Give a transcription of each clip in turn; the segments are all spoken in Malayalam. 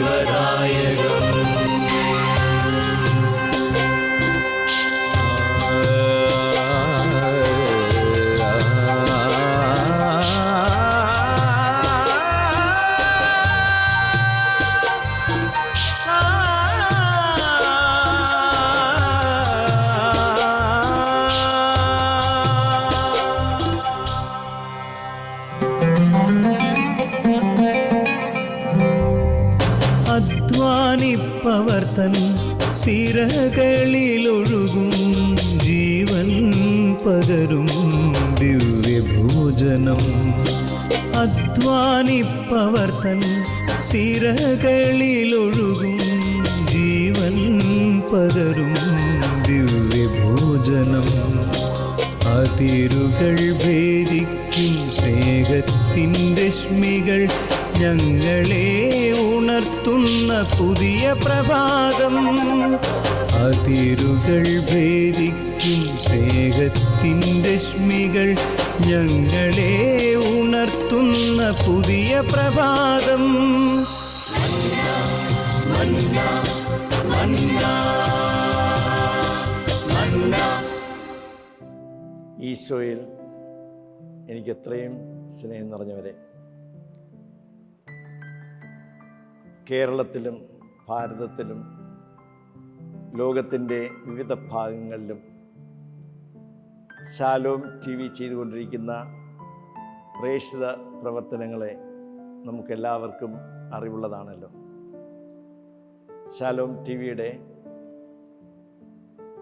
വചനം ദിവ്യഭോജനം അധ്വാനിപ്പവർത്തൻ സിരകളിലൊഴുകും. ജീവൻ പകരും ദിവ്യഭോജനം. അതിരുകൾ ഭേദിക്കും സ്നേഹത്തിൻ രശ്മികൾ ഞങ്ങളെ ഉണർത്തുന്ന പുതിയ പ്രഭാതം. അതിരുകൾ ഭേദിക്കും സ്നേഹത്തിൻ രശ്മികൾ ഞങ്ങളെ ഉണർത്തുന്ന പുതിയ പ്രഭാതം. ഈശോയിൽ എനിക്ക് എത്രയും സ്നേഹം നിറഞ്ഞവരെ കേരളത്തിലും ഭാരതത്തിലും ലോകത്തിന്റെ വിവിധ ഭാഗങ്ങളിലും ശാലോം ടി വി ചെയ്തുകൊണ്ടിരിക്കുന്ന പ്രേക്ഷിത പ്രവർത്തനങ്ങളെ നമുക്കെല്ലാവർക്കും അറിവുള്ളതാണല്ലോ. ശാലോം ടി വിയുടെ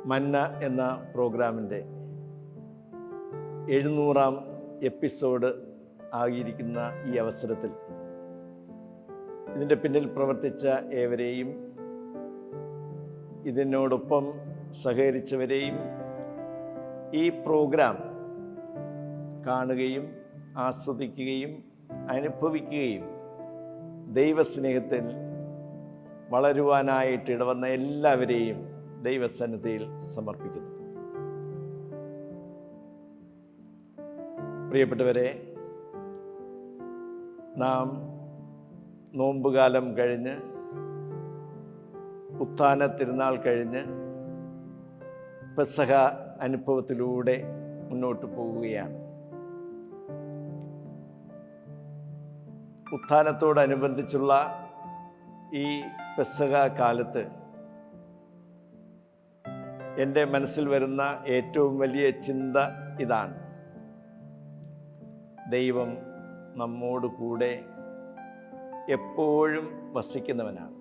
മന്ന എന്ന പ്രോഗ്രാമിന്റെ എഴുന്നൂറാം എപ്പിസോഡ് ആകിയിരിക്കുന്ന ഈ അവസരത്തിൽ ഇതിന്റെ പിന്നിൽ പ്രവർത്തിച്ച ഏവരെയും ഇതിനോടൊപ്പം സഹകരിച്ചവരെയും ഈ പ്രോഗ്രാം കാണുകയും ആസ്വദിക്കുകയും അനുഭവിക്കുകയും ദൈവസ്നേഹത്തിൽ വളരുവാനായിട്ട് ഇടവന്ന എല്ലാവരെയും ദൈവസന്നിധിയിൽ സമർപ്പിക്കുന്നു. പ്രിയപ്പെട്ടവരെ നാം നോമ്പുകാലം കഴിഞ്ഞ് ഉത്ഥാന തിരുനാൾ കഴിഞ്ഞ് പെസഹ അനുഭവത്തിലൂടെ മുന്നോട്ട് പോവുകയാണ്. ഉത്ഥാനത്തോടനുബന്ധിച്ചുള്ള ഈ പെസക കാലത്ത് എന്റെ മനസ്സിൽ വരുന്ന ഏറ്റവും വലിയ ചിന്ത ഇതാണ്. ദൈവം നമ്മോട് കൂടെ എപ്പോഴും വസിക്കുന്നവനാണ്.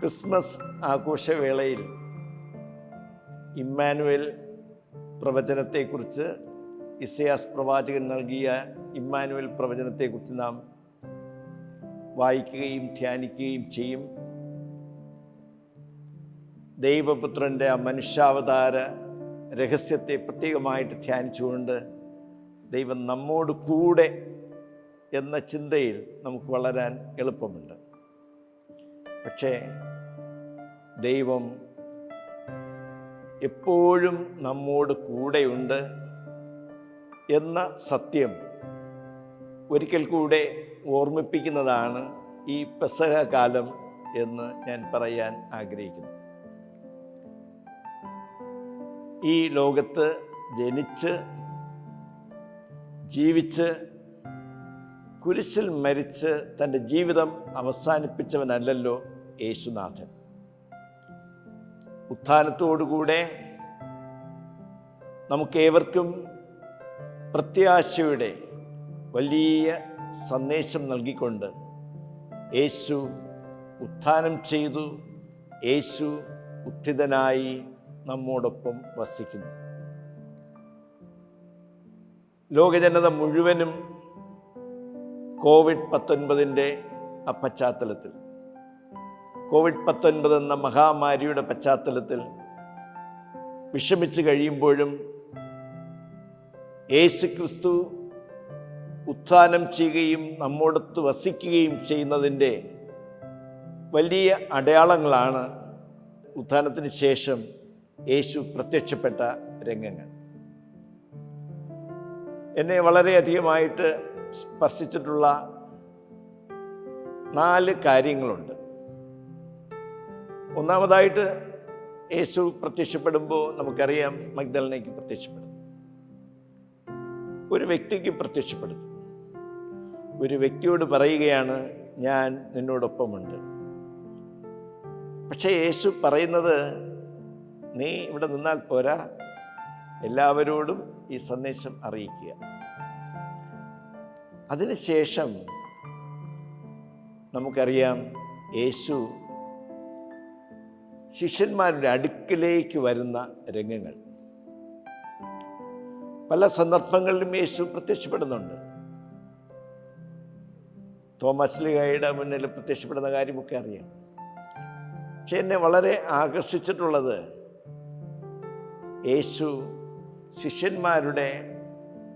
ക്രിസ്മസ് ആഘോഷവേളയിൽ ഇമ്മാനുവൽ പ്രവചനത്തെക്കുറിച്ച് ഇസയാസ് പ്രവാചകൻ നൽകിയ ഇമ്മാനുവൽ പ്രവചനത്തെക്കുറിച്ച് നാം വായിക്കുകയും ധ്യാനിക്കുകയും ചെയ്യും. ദൈവപുത്രന്റെ ആ മനുഷ്യാവതാര രഹസ്യത്തെ പ്രത്യേകമായിട്ട് ധ്യാനിച്ചുകൊണ്ട് ദൈവം നമ്മോട് കൂടെ എന്ന ചിന്തയിൽ നമുക്ക് വളരാൻ എളുപ്പമുണ്ട്. പക്ഷേ ദൈവം എപ്പോഴും നമ്മോട് കൂടെയുണ്ട് എന്ന സത്യം ഒരിക്കൽ കൂടെ ഓർമ്മിപ്പിക്കുന്നതാണ് ഈ പെസഹ കാലം എന്ന് ഞാൻ പറയാൻ ആഗ്രഹിക്കുന്നു. ഈ ലോകത്ത് ജനിച്ച് ജീവിച്ച് കുരിശിൽ മരിച്ച് തന്റെ ജീവിതം അവസാനിപ്പിച്ചവനല്ലല്ലോ യേശുനാഥൻ. ഉത്ഥാനത്തോടുകൂടെ നമുക്കേവർക്കും പ്രത്യാശയുടെ വലിയ സന്ദേശം നൽകിക്കൊണ്ട് യേശു ഉത്ഥാനം ചെയ്തു യേശു ഉത്ഥിതനായി നമ്മോടൊപ്പം വസിക്കുന്നു. ലോകജനത മുഴുവനും കോവിഡ് പത്തൊൻപതിന്റെ പശ്ചാത്തലത്തിൽ കോവിഡ് പത്തൊൻപത് എന്ന മഹാമാരിയുടെ പശ്ചാത്തലത്തിൽ വിഷമിച്ച് കഴിയുമ്പോഴും യേശു ക്രിസ്തു ഉത്ഥാനം ചെയ്യുകയും നമ്മോടൊത്ത് വസിക്കുകയും ചെയ്യുന്നതിന്റെ വലിയ അടയാളങ്ങളാണ് ഉത്ഥാനത്തിന് ശേഷം യേശു പ്രത്യക്ഷപ്പെട്ട രംഗങ്ങൾ. എന്നെ വളരെയധികമായിട്ട് സ്പർശിച്ചിട്ടുള്ള നാല് കാര്യങ്ങളുണ്ട്. ഒന്നാമതായിട്ട് യേശു പ്രത്യക്ഷപ്പെടുമ്പോൾ നമുക്കറിയാം മഗ്ദലനയ്ക്ക് പ്രത്യക്ഷപ്പെടുന്നു. ഒരു വ്യക്തിക്ക് പ്രത്യക്ഷപ്പെടുന്നു. ഒരു വ്യക്തിയോട് പറയുകയാണ് ഞാൻ നിന്നോടൊപ്പമുണ്ട്. പക്ഷേ യേശു പറയുന്നത് നീ ഇവിടെ നിന്നാൽ പോരാ. എല്ലാവരോടും ഈ സന്ദേശം അറിയിക്കുക. അതിനുശേഷം നമുക്കറിയാം യേശു ശിഷ്യന്മാരുടെ അടുക്കിലേക്ക് വരുന്ന രംഗങ്ങൾ. പല സന്ദർഭങ്ങളിലും യേശു പ്രത്യക്ഷപ്പെടുന്നുണ്ട്. തോമസ് ലിഗയുടെ മുന്നിൽ പ്രത്യക്ഷപ്പെടുന്ന കാര്യമൊക്കെ അറിയാം. പക്ഷെ എന്നെ വളരെ ആകർഷിച്ചിട്ടുള്ളത് യേശു ശിഷ്യന്മാരുടെ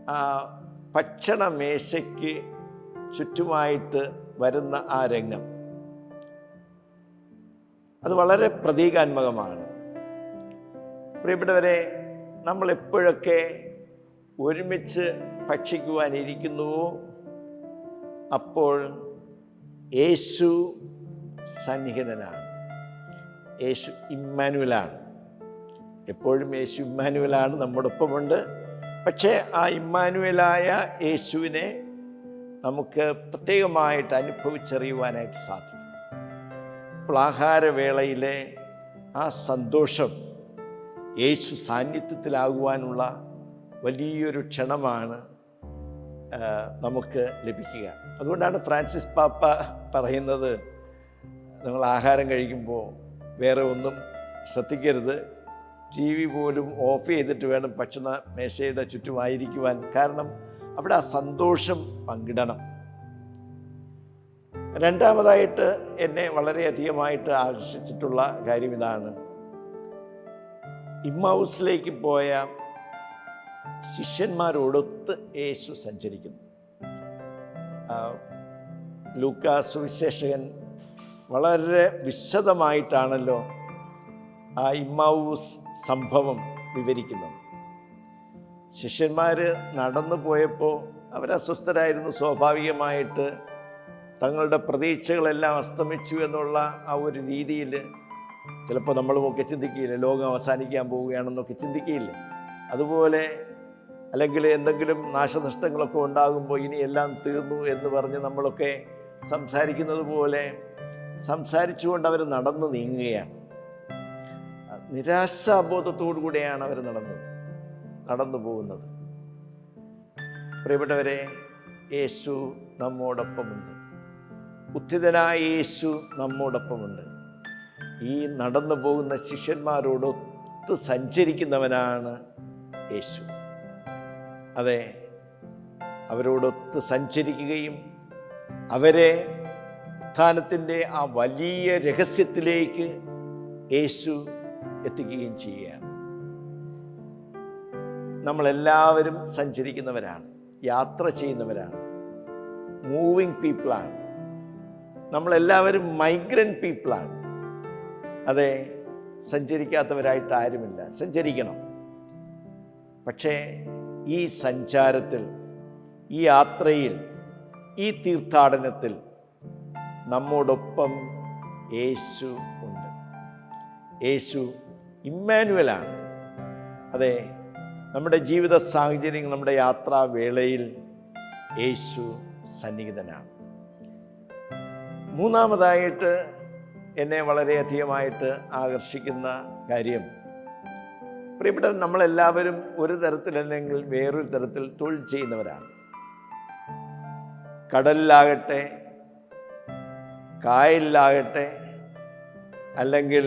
ആ ഭക്ഷണമേശയ്ക്ക് ചുറ്റുമായിട്ട് വരുന്ന ആ രംഗം. അത് വളരെ പ്രതീകാത്മകമാണ്. പ്രിയപ്പെട്ടവരെ നമ്മൾ എപ്പോഴൊക്കെ ഒരുമിച്ച് ഭക്ഷിക്കുവാനിരിക്കുന്നുവോ അപ്പോൾ യേശു സന്നിഹിതനാണ്. യേശു ഇമ്മാനുവലാണ്. എപ്പോഴും യേശു ഇമ്മാനുവലാണ് നമ്മോടൊപ്പമുണ്ട്. പക്ഷേ ആ ഇമ്മാനുവലായ യേശുവിനെ നമുക്ക് പ്രത്യേകമായിട്ട് അനുഭവിച്ചറിയുവാനായിട്ട് സാധിക്കും. അപ്പോൾ ആഹാരവേളയിലെ ആ സന്തോഷം യേശു സാന്നിധ്യത്തിലാകുവാനുള്ള വലിയൊരു ക്ഷണമാണ് നമുക്ക് ലഭിക്കുക. അതുകൊണ്ടാണ് ഫ്രാൻസിസ് പാപ്പ പറയുന്നത് നിങ്ങൾ ആഹാരം കഴിക്കുമ്പോൾ വേറെ ഒന്നും ശ്രദ്ധിക്കരുത്. ടി വി പോലും ഓഫ് ചെയ്തിട്ട് വേണം ഭക്ഷണ മേശയുടെ ചുറ്റുമായിരിക്കുവാൻ. കാരണം അവിടെ ആ സന്തോഷം പങ്കിടണം. രണ്ടാമതായിട്ട് എന്നെ വളരെയധികമായിട്ട് ആകർഷിച്ചിട്ടുള്ള കാര്യം ഇതാണ്. ഇമ്മൗസിലേക്ക് പോയ ശിഷ്യന്മാരോടൊത്ത് യേശു സഞ്ചരിക്കുന്നു. ലൂക്കാ സുവിശേഷകൻ വളരെ വിശദമായിട്ടാണല്ലോ ആ ഇമ്മൗസ് സംഭവം വിവരിക്കുന്നത്. ശിഷ്യന്മാർ നടന്നു പോയപ്പോൾ അവരസ്വസ്ഥരായിരുന്നു. സ്വാഭാവികമായിട്ട് തങ്ങളുടെ പ്രതീക്ഷകളെല്ലാം അസ്തമിച്ചു എന്നുള്ള ആ ഒരു രീതിയിൽ ചിലപ്പോൾ നമ്മളുമൊക്കെ ചിന്തിക്കുകയില്ല ലോകം അവസാനിക്കാൻ പോവുകയാണെന്നൊക്കെ ചിന്തിക്കുകയില്ല? അതുപോലെ അല്ലെങ്കിൽ എന്തെങ്കിലും നാശനഷ്ടങ്ങളൊക്കെ ഉണ്ടാകുമ്പോൾ ഇനി എല്ലാം തീർന്നു എന്ന് പറഞ്ഞ് നമ്മളൊക്കെ സംസാരിക്കുന്നത് പോലെ സംസാരിച്ചുകൊണ്ട് അവർ നടന്നു നീങ്ങുകയാണ്. നിരാശാബോധത്തോടു കൂടിയാണ് അവർ നടന്നത് നടന്നു പോകുന്നത്. പ്രിയപ്പെട്ടവരെ യേശു നമ്മോടൊപ്പമുണ്ട്. ഉത്ഥിതനായ യേശു നമ്മോടൊപ്പമുണ്ട്. ഈ നടന്നു പോകുന്ന ശിഷ്യന്മാരോടൊത്ത് സഞ്ചരിക്കുന്നവനാണ് യേശു. അതെ അവരോടൊത്ത് സഞ്ചരിക്കുകയും അവരെ ഉത്ഥാനത്തിന്റെ ആ വലിയ രഹസ്യത്തിലേക്ക് യേശു എത്തിക്കുകയും ചെയ്യുകയാണ്. നമ്മളെല്ലാവരും സഞ്ചരിക്കുന്നവരാണ് യാത്ര ചെയ്യുന്നവരാണ് മൂവിങ് പീപ്പിളാണ് നമ്മളെല്ലാവരും മൈഗ്രന്റ് പീപ്പിളാണ് അതെ സഞ്ചരിക്കാത്തവരായിട്ട് ആരുമില്ല സഞ്ചരിക്കണം. പക്ഷേ ഈ സഞ്ചാരത്തിൽ ഈ യാത്രയിൽ ഈ തീർത്ഥാടനത്തിൽ നമ്മോടൊപ്പം യേശു ഉണ്ട്. യേശു ഇമ്മാനുവലാണ് അതെ നമ്മുടെ ജീവിത സാഹചര്യങ്ങൾ നമ്മുടെ യാത്രാവേളയിൽ യേശു സന്നിഹിതനാണ്. മൂന്നാമതായിട്ട് എന്നെ വളരെയധികമായിട്ട് ആകർഷിക്കുന്ന കാര്യം പ്രിയപ്പെട്ട നമ്മളെല്ലാവരും ഒരു തരത്തിലല്ലെങ്കിൽ വേറൊരു തരത്തിൽ തൊഴിൽ ചെയ്യുന്നവരാണ്. കടലിലാകട്ടെ കായലിലാകട്ടെ അല്ലെങ്കിൽ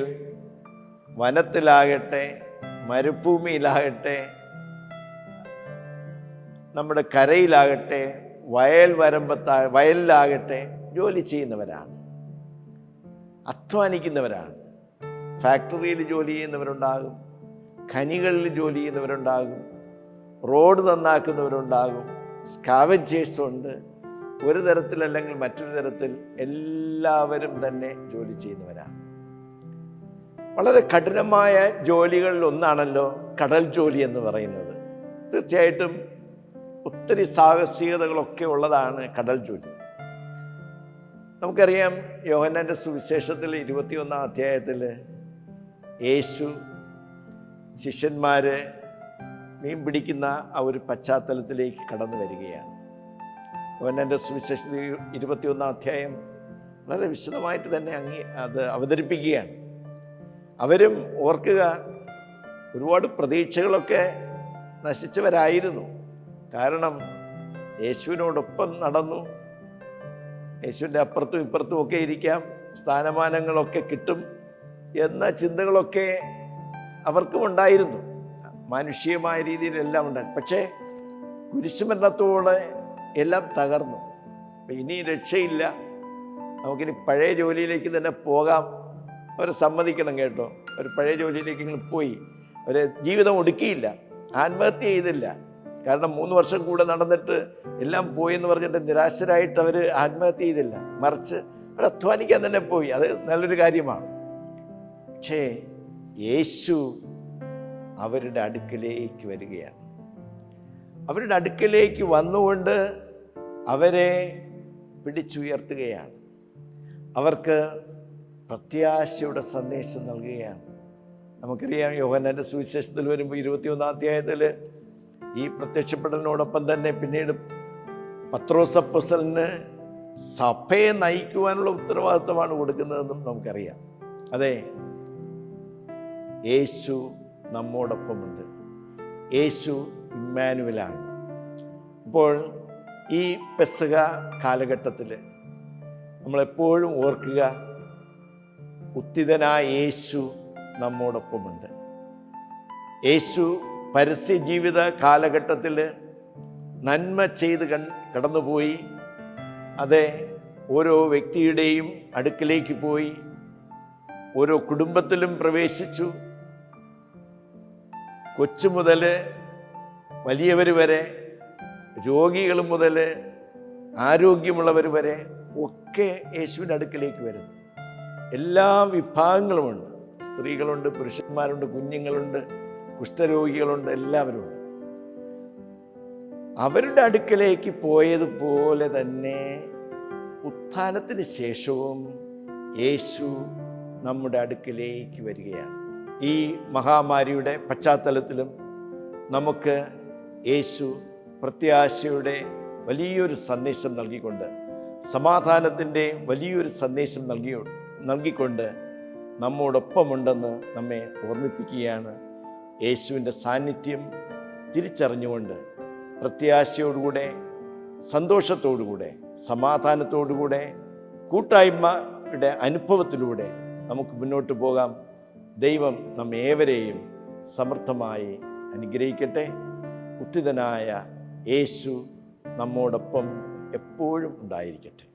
വനത്തിലാകട്ടെ മരുഭൂമിയിലാകട്ടെ നമ്മുടെ കരയിലാകട്ടെ വയൽ വരമ്പത്താ വയലിലാകട്ടെ ജോലി ചെയ്യുന്നവരാണ്. അധ്വാനിക്കുന്നവരാണ്. ഫാക്ടറിയിൽ ജോലി ചെയ്യുന്നവരുണ്ടാകും. ഖനികളിൽ ജോലി ചെയ്യുന്നവരുണ്ടാകും. റോഡ് നന്നാക്കുന്നവരുണ്ടാകും. സ്കാവഞ്ചേഴ്സ് ഉണ്ട് ഒരു തരത്തിലല്ലെങ്കിൽ മറ്റൊരു തരത്തിൽ എല്ലാവരും തന്നെ ജോലി ചെയ്യുന്നവരാണ്. വളരെ കഠിനമായ ജോലികളിൽ ഒന്നാണല്ലോ കടൽ ജോലി എന്ന് പറയുന്നത്. തീർച്ചയായിട്ടും ഒത്തിരി സാഹസികതകളൊക്കെ ഉള്ളതാണ് കടൽ ജോലി. നമുക്കറിയാം യോഹന്നാന്റെ സുവിശേഷത്തിൽ ഇരുപത്തിയൊന്നാം അധ്യായത്തിൽ യേശു ശിഷ്യന്മാരെ മീൻ പിടിക്കുന്ന ആ ഒരു പശ്ചാത്തലത്തിലേക്ക് കടന്നു വരികയാണ്. യോഹന്നാന്റെ സുവിശേഷത്തിൽ ഇരുപത്തിയൊന്നാം അധ്യായം വളരെ വിശദമായിട്ട് തന്നെ അങ്ങി അത് അവതരിപ്പിക്കുകയാണ്. അവരും ഓർക്കുക ഒരുപാട് പ്രതീക്ഷകളൊക്കെ നശിച്ചവരായിരുന്നു. കാരണം യേശുവിനോടൊപ്പം നടന്നു. യേശുവിന്റെ അപ്പുറത്തും ഇപ്പുറത്തും ഒക്കെ ഇരിക്കാം. സ്ഥാനമാനങ്ങളൊക്കെ കിട്ടും എന്ന ചിന്തകളൊക്കെ അവർക്കും ഉണ്ടായിരുന്നു. മാനുഷികമായ രീതിയിലെല്ലാം ഉണ്ടായി പക്ഷേ കുരിശുമരണത്തോടെ എല്ലാം തകർന്നു. അപ്പം ഇനി രക്ഷയില്ല. നമുക്കിനി പഴയ ജോലിയിലേക്ക് തന്നെ പോകാം. അവർ സമ്മതിക്കണം കേട്ടോ. അവർ പഴയ ജോലിയിലേക്ക് പോയി. അവർ ജീവിതം ഒടുക്കിയില്ല. ആത്മഹത്യ ചെയ്തില്ല. കാരണം മൂന്ന് വർഷം കൂടെ നടന്നിട്ട് എല്ലാം പോയി എന്ന് പറഞ്ഞിട്ട് നിരാശരായിട്ട് അവർ ആത്മഹത്യ ചെയ്തില്ല. മറിച്ച് അവർ അധ്വാനിക്കാൻ തന്നെ പോയി. അത് നല്ലൊരു കാര്യമാണ്. പക്ഷേ യേശു അവരുടെ അടുക്കലേക്ക് വരികയാണ്. അവരുടെ അടുക്കലേക്ക് വന്നുകൊണ്ട് അവരെ പിടിച്ചുയർത്തുകയാണ്. അവർക്ക് പ്രത്യാശയുടെ സന്ദേശം നൽകുകയാണ്. നമുക്കറിയാം യോഹന്നാന്റെ സുവിശേഷത്തിൽ വരുമ്പോൾ ഇരുപത്തിയൊന്നാം അധ്യായത്തിൽ ഈ പ്രത്യക്ഷപ്പെടലിനോടൊപ്പം തന്നെ പിന്നീട് പത്രോസപ്പസലിന് സഭയെ നയിക്കുവാനുള്ള ഉത്തരവാദിത്വമാണ് കൊടുക്കുന്നതെന്നും നമുക്കറിയാം. അതെ യേശു നമ്മോടൊപ്പമുണ്ട്. യേശു ഇമ്മാനുവലാണ്. ഇപ്പോൾ ഈ പെസക കാലഘട്ടത്തിൽ നമ്മളെപ്പോഴും ഓർക്കുക ഉത്തിതനായ യേശു നമ്മോടൊപ്പമുണ്ട്. യേശു പരസ്യ ജീവിത കാലഘട്ടത്തിൽ നന്മ ചെയ്ത് കടന്നുപോയി. അതെ ഓരോ വ്യക്തിയുടെയും അടുക്കിലേക്ക് പോയി. ഓരോ കുടുംബത്തിലും പ്രവേശിച്ചു. കൊച്ചു മുതൽ വലിയവർ വരെ രോഗികൾ മുതൽ ആരോഗ്യമുള്ളവർ വരെ ഒക്കെ യേശുവിന്റെ അടുക്കിലേക്ക് വരുന്നു. എല്ലാ വിഭാഗങ്ങളുമുണ്ട്. സ്ത്രീകളുണ്ട് പുരുഷന്മാരുണ്ട് കുഞ്ഞുങ്ങളുണ്ട്. കുഷ്ഠരോഗികളുണ്ട് എല്ലാവരും ഉണ്ട്. അവരുടെ അടുക്കലേക്ക് പോയതുപോലെ തന്നെ ഉത്ഥാനത്തിന് ശേഷവും യേശു നമ്മുടെ അടുക്കലേക്ക് വരികയാണ്. ഈ മഹാമാരിയുടെ പശ്ചാത്തലത്തിലും നമുക്ക് യേശു പ്രത്യാശയുടെ വലിയൊരു സന്ദേശം നൽകിക്കൊണ്ട് സമാധാനത്തിന്റെ വലിയൊരു സന്ദേശം നൽകി നൽകിക്കൊണ്ട് നമ്മോടൊപ്പമുണ്ടെന്ന് നമ്മെ ഓർമ്മിപ്പിക്കുകയാണ് യേശുവിന്റെ സാന്നിധ്യം തിരിച്ചറിഞ്ഞുകൊണ്ട് പ്രത്യാശയോടുകൂടെ സന്തോഷത്തോടുകൂടെ സമാധാനത്തോടുകൂടെ കൂട്ടായ്മയുടെ അനുഭവത്തിലൂടെ നമുക്ക് മുന്നോട്ട് പോകാം. ദൈവം നമ്മേവരെയും സമൃദ്ധമായി അനുഗ്രഹിക്കട്ടെ. ഉത്തിതനായ യേശു നമ്മോടൊപ്പം എപ്പോഴും ഉണ്ടായിരിക്കട്ടെ.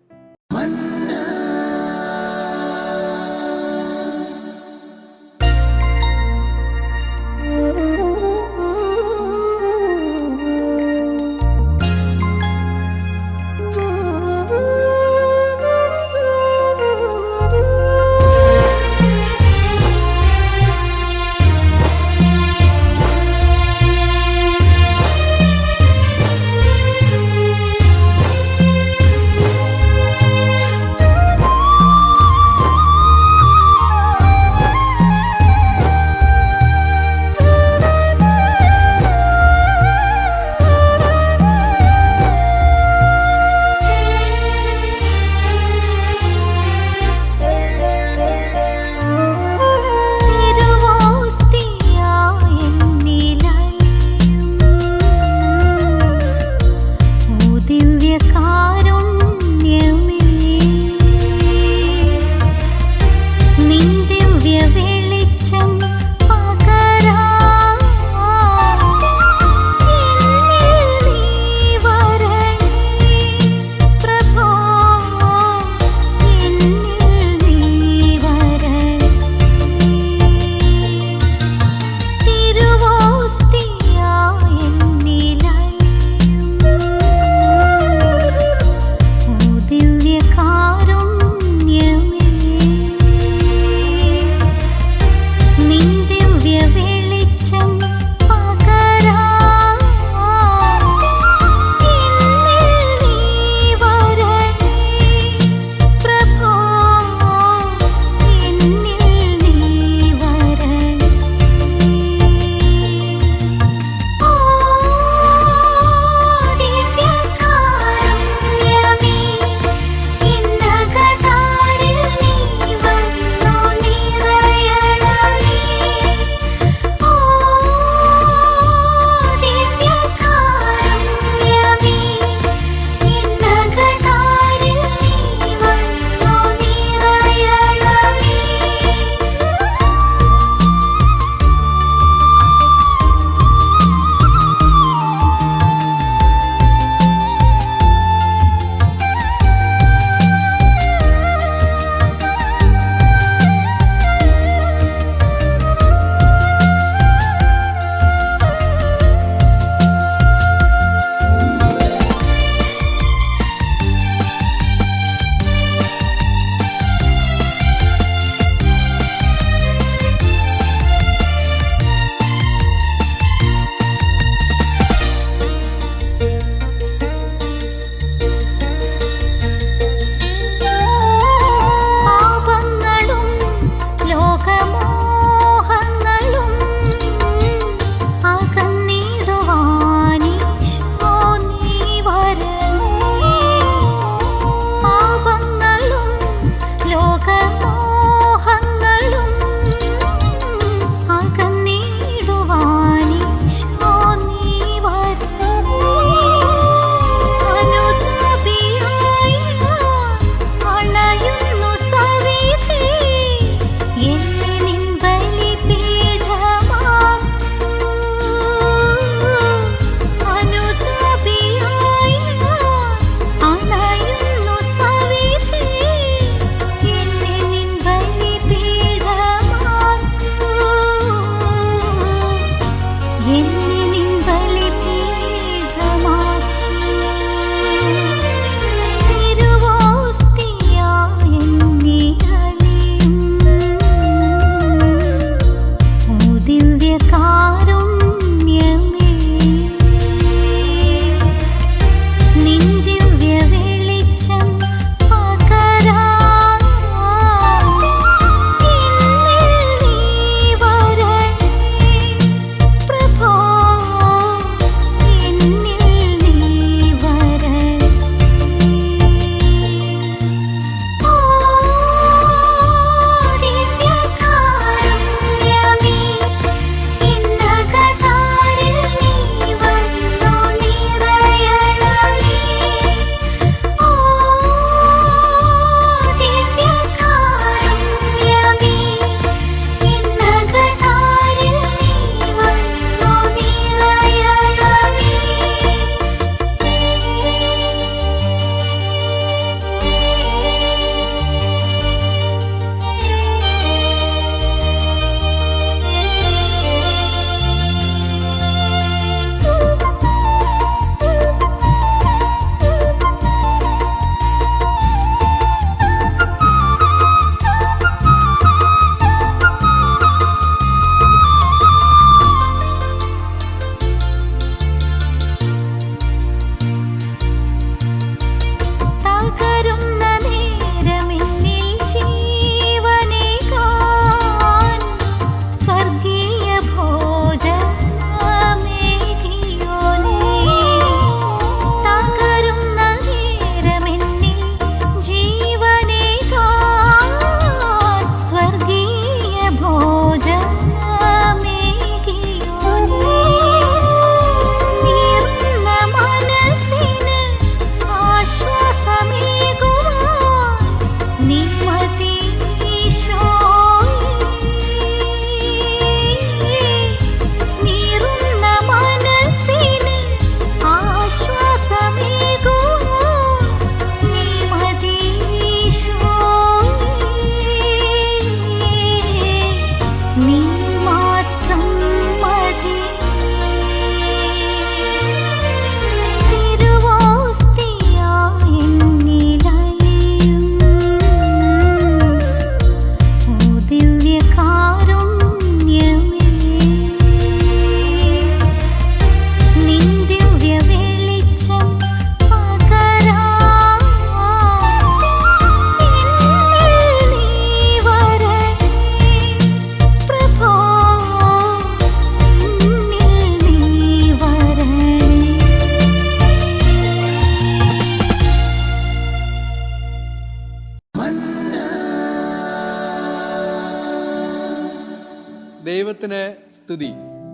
സ്തുതി.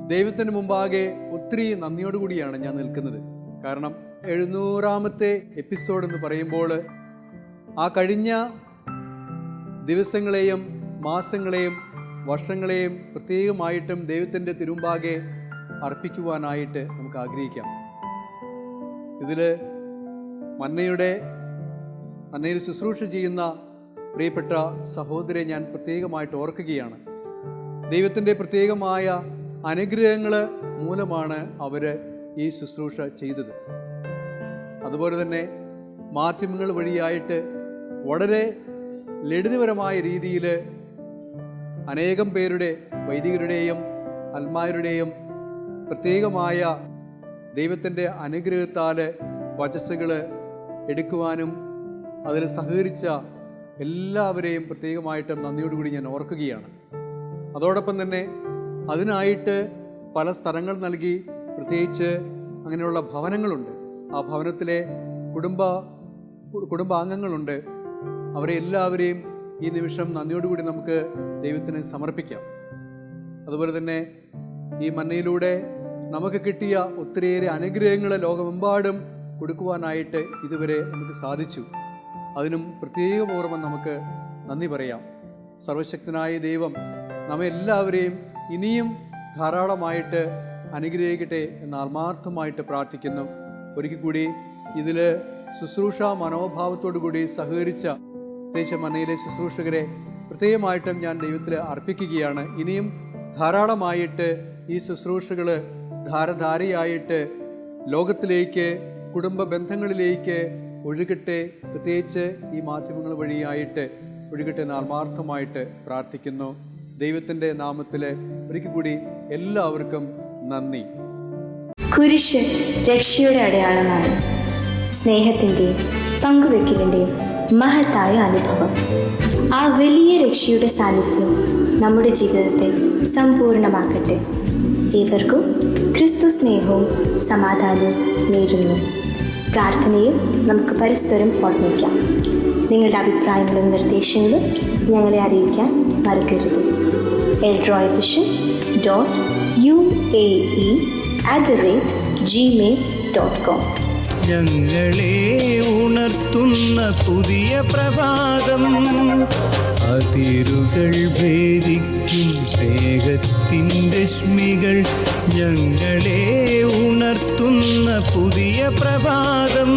ദൈവത്തിന് മുമ്പാകെ ഒത്തിരി നന്ദിയോടുകൂടിയാണ് ഞാൻ നിൽക്കുന്നത്. കാരണം എഴുന്നൂറാമത്തെ എപ്പിസോഡ് എന്ന് പറയുമ്പോൾ ആ കഴിഞ്ഞ ദിവസങ്ങളെയും മാസങ്ങളെയും വർഷങ്ങളെയും പ്രത്യേകമായിട്ടും ദൈവത്തിന്റെ തിരുമ്പാകെ അർപ്പിക്കുവാനായിട്ട് നമുക്ക് ആഗ്രഹിക്കാം. ഇതിൽ മന്നയുടെ മന്നയിൽ ശുശ്രൂഷ ചെയ്യുന്ന പ്രിയപ്പെട്ട സഹോദരെ ഞാൻ പ്രത്യേകമായിട്ട് ഓർക്കുകയാണ്. ദൈവത്തിന്റെ പ്രത്യേകമായ അനുഗ്രഹങ്ങൾ മൂലമാണ് അവർ ഈ ശുശ്രൂഷ ചെയ്തത്. അതുപോലെ തന്നെ മാധ്യമങ്ങൾ വഴിയായിട്ട് വളരെ ലളിതപരമായ രീതിയിൽ അനേകം പേരുടെ വൈദികരുടെയും അൽമാരുടെയും പ്രത്യേകമായ ദൈവത്തിന്റെ അനുഗ്രഹത്താൽ വചസ്സുകൾ എടുക്കുവാനും അതിൽ സഹകരിച്ച എല്ലാവരെയും പ്രത്യേകമായിട്ടും നന്ദിയോടുകൂടി ഞാൻ ഓർക്കുകയാണ്. അതോടൊപ്പം തന്നെ അതിനായിട്ട് പല സ്ഥലങ്ങൾ നൽകി പ്രത്യേകിച്ച് അങ്ങനെയുള്ള ഭവനങ്ങളുണ്ട്. ആ ഭവനത്തിലെ കുടുംബ കുടുംബാംഗങ്ങളുണ്ട്. അവരെ എല്ലാവരെയും ഈ നിമിഷം നന്ദിയോടുകൂടി നമുക്ക് ദൈവത്തിന് സമർപ്പിക്കാം. അതുപോലെ തന്നെ ഈ മന്നയിലൂടെ നമുക്ക് കിട്ടിയ ഒത്തിരിയേറെ അനുഗ്രഹങ്ങൾ ലോകമെമ്പാടും കൊടുക്കുവാനായിട്ട് ഇതുവരെ നമുക്ക് സാധിച്ചു. അതിനും പ്രത്യേകപൂർവം നമുക്ക് നന്ദി പറയാം. സർവശക്തനായ ദൈവം നമ്മെ എല്ലാവരെയും ഇനിയും ധാരാളമായിട്ട് അനുഗ്രഹിക്കട്ടെ എന്ന് ആത്മാർത്ഥമായിട്ട് പ്രാർത്ഥിക്കുന്നു. ഒരിക്കൽ കൂടി ഇതിൽ ശുശ്രൂഷ മനോഭാവത്തോടു കൂടി സഹകരിച്ച ദേശമന്നയിലെ ശുശ്രൂഷകരെ പ്രത്യേകമായിട്ടും ഞാൻ ദൈവത്തിൽ അർപ്പിക്കുകയാണ്. ഇനിയും ധാരാളമായിട്ട് ഈ ശുശ്രൂഷകൾ ധാരധാരയായിട്ട് ലോകത്തിലേക്ക് കുടുംബ ബന്ധങ്ങളിലേക്ക് ഒഴുകട്ടെ. പ്രത്യേകിച്ച് ഈ മാധ്യമങ്ങൾ വഴിയായിട്ട് ഒഴുകട്ടെ എന്ന് ആത്മാർത്ഥമായിട്ട് പ്രാർത്ഥിക്കുന്നു. ദൈവത്തിന്റെ നാമത്തിൽ ഒരിക്കൽ കൂടി എല്ലാവർക്കും നന്ദി. കുരിശ് രക്ഷയുടെ അടയാളമാണ്. സ്നേഹത്തിന്റെയും പങ്കുവെക്കലിന്റെയും മഹത്തായ അനുഭവം. ആ വലിയ രക്ഷയുടെ സാന്നിധ്യം നമ്മുടെ ജീവിതത്തെ സമ്പൂർണമാക്കട്ടെ ഏവർക്കും ക്രിസ്തു സ്നേഹവും സമാധാനവും നേരുന്നു. പ്രാർത്ഥനയും നമുക്ക് പരസ്പരം ഓർമ്മിക്കാം. നിങ്ങളുടെ അഭിപ്രായങ്ങളും നിർദ്ദേശങ്ങളും ഞങ്ങളെ അറിയിക്കാൻ മറക്കരുത്. Eldroy vision dot U A E at the rate Gmail dot com ഞങ്ങളെ ഉണർത്തുന്ന പുതിയ പ്രഭാതം. അതിരുകൾ ഭേദിക്കും സ്നേഹത്തിന്റെ രശ്മികൾ ഞങ്ങളെ ഉണർത്തുന്ന പുതിയ പ്രഭാതം.